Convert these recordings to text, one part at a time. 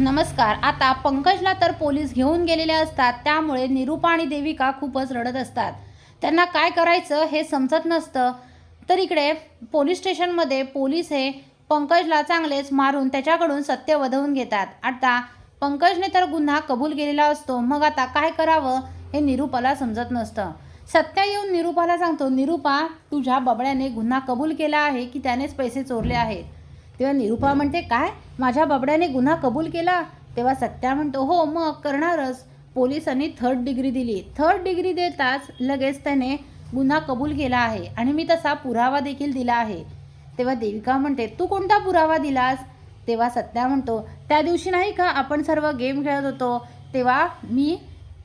नमस्कार. आता पंकजला तर पोलीस घेऊन गेलेले असतात त्यामुळे निरूपा आणि देविका खूपच रडत असतात. त्यांना काय करायचं हे समजत नसतं. तर इकडे पोलीस स्टेशनमध्ये पोलीस हे पंकजला चांगलेच मारून त्याच्याकडून सत्य वधवून घेतात. आता पंकजने तर गुन्हा कबूल केलेला असतो मग आता काय करावं हे निरूपाला समजत नसतं. सत्य येऊन निरूपाला सांगतो निरूपा तुझ्या बबड्याने गुन्हा कबूल केला आहे की त्यानेच पैसे चोरले आहेत. तेव्हा निरूपा म्हणते काय? माझ्या बाबड्याने गुन्हा कबूल केला? तेव्हा सत्या म्हणतो हो मग करणारच. पोलिसांनी थर्ड डिग्री दिली. थर्ड डिग्री देताच लगेच त्याने गुन्हा कबूल केला आहे आणि मी तसा पुरावा देखील दिला आहे. तेव्हा देविका म्हणते तू कोणता पुरावा दिलास? तेव्हा सत्या म्हणतो त्या दिवशी नाही का आपण सर्व गेम खेळत होतो? तेव्हा मी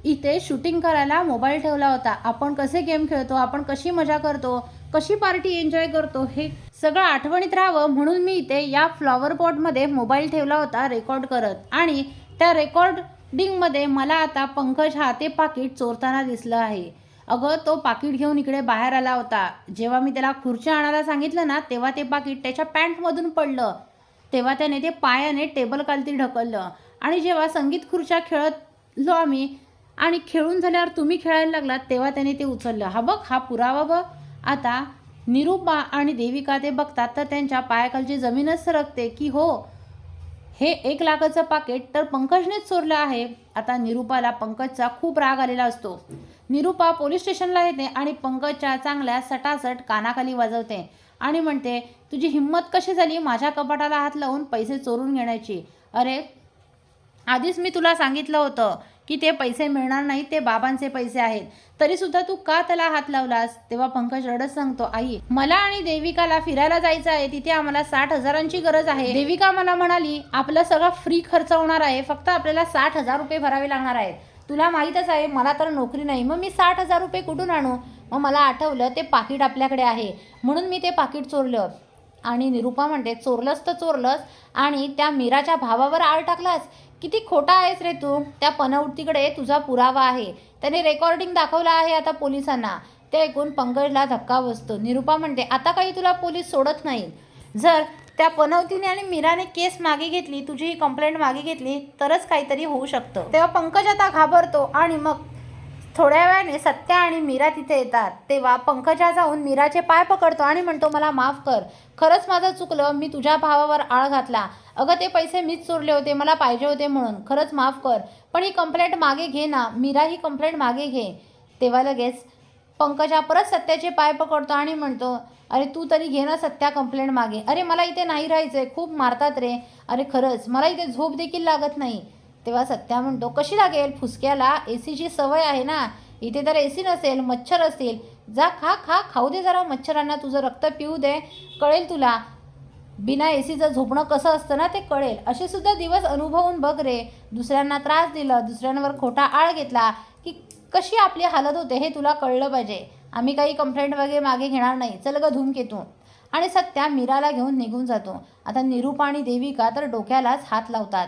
इथे शूटिंग करायला मोबाईल ठेवला होता. आपण कसे गेम खेळतो आपण कशी मजा करतो कशी पार्टी एन्जॉय करतो हे सगळं आठवणीत राहावं म्हणून मी इथे या फ्लॉवर पॉटमध्ये मोबाईल ठेवला होता रेकॉर्ड करत. आणि त्या रेकॉर्डिंगमध्ये मला आता पंकज हा ते पाकिट चोरताना दिसलं आहे. अगं तो पाकिट घेऊन इकडे बाहेर आला होता. जेव्हा मी त्याला खुर्च्या आणायला सांगितलं ना तेव्हा ते पाकिट त्याच्या पॅन्टमधून पडलं. तेव्हा त्याने ते पायाने टेबल खालती ढकललं. आणि जेव्हा संगीत खुर्च्या खेळतलो आम्ही आणि खेळून झाल्यावर तुम्ही खेळायला लागलात तेव्हा त्याने ते उचललं. हा बघ हा पुरावा बघ. आता निरूपा आणि देविका ते बघतात तर त्यांच्या पायाखालची जमीनच सरकते की हो हे एक लाखाचं पाकिट तर पंकजनेच चोरलं आहे. आता निरूपाला पंकजचा खूप राग आलेला असतो. निरूपा पोलीस स्टेशनला येते आणि पंकजच्या चांगल्या सटासट कानाखाली वाजवते आणि म्हणते तुझी हिंमत कशी झाली माझ्या कपाटाला हात लावून पैसे चोरून घेण्याची? अरे आधीच मी तुला सांगितलं होतं की ते पैसे मिळणार नाही ते बाबांचे पैसे आहेत. तरी सुद्धा तू का त्याला हात लावलास? तेव्हा पंकज रडत सांगतो आई मला आणि देविकाला फिरायला जायचं आहे तिथे आम्हाला साठ हजारांची गरज आहे. देविका मला म्हणाली आपलं सगळं फ्री खर्च होणार आहे फक्त आपल्याला साठ हजार रुपये भरावे लागणार आहेत. तुला माहीतच आहे मला तर नोकरी नाही मग मी साठ हजार रुपये कुठून आणू? मग मला आठवलं ते पाकिट आपल्याकडे आहे. म्हणून मी ते पाकिट चोरलं. आणि निरूपा म्हणते चोरलंस तर चोरलंच आणि त्या मीराच्या भावावर आळ टाकलास. किती खोटा आहेस रे तू? त्या पनवतीकडे तुझा पुरावा आहे. त्याने रेकॉर्डिंग दाखवलं आहे आता पोलिसांना. ते ऐकून पंकजला धक्का बसतो. निरुपा म्हणते आता काही तुला पोलीस सोडत नाही जर त्या पनवतीने आणि मीराने केस मागे घेतली तुझी ही कंप्लेंट मागे घेतली तरच काहीतरी होऊ शकतं. तेव्हा पंकज आता घाबरतो आणि मग थोड्या वेळाने सत्या आणि मीरा तिथे येतात. तेव्हा पंकजा जाऊन मीराचे पाय पकडतो आणि म्हणतो मला माफ कर. खरंच माझं चुकलं. मी तुझ्या भावावर आळ घातला. अगं ते पैसे मीच चोरले होते. मला पाहिजे होते म्हणून. खरंच माफ कर. पण ही कंप्लेंट मागे घे ना. मीरा ही कंप्लेंट मागे घे. तेव्हा लगेच पंकजा परत सत्याचे पाय पकडतो आणि म्हणतो अरे तू तरी घे ना सत्या कंप्लेंट मागे. अरे मला इथे नाही राहायचं आहे खूप मारतात रे. अरे खरंच. मला इथे झोप देखील लागत नाही. तेव्हा सत्या म्हणतो कशी लागेल? फुसक्याला? ए सीची सवय आहे ना? इथे तर ए सी नसेल मच्छर असतील. जा खा खा खाऊ दे जरा मच्छरांना तुझं रक्त पिऊ दे. कळेल तुला. बिना ए सीचं झोपणं कसं असतं ना ते कळेल. असे सुद्धा दिवस अनुभवून बघ रे. दुसऱ्यांना त्रास दिला दुसऱ्यांवर खोटा आळ घेतला की कशी आपली हालत होते हे तुला कळलं पाहिजे. आम्ही काही कंप्लेंट वगैरे मागे घेणार नाही. चल ग धूमकेतू आणि सत्या मीराला घेऊन निघून जातो. आता निरूपा आणि देविका तर डोक्यालाच हात लावतात.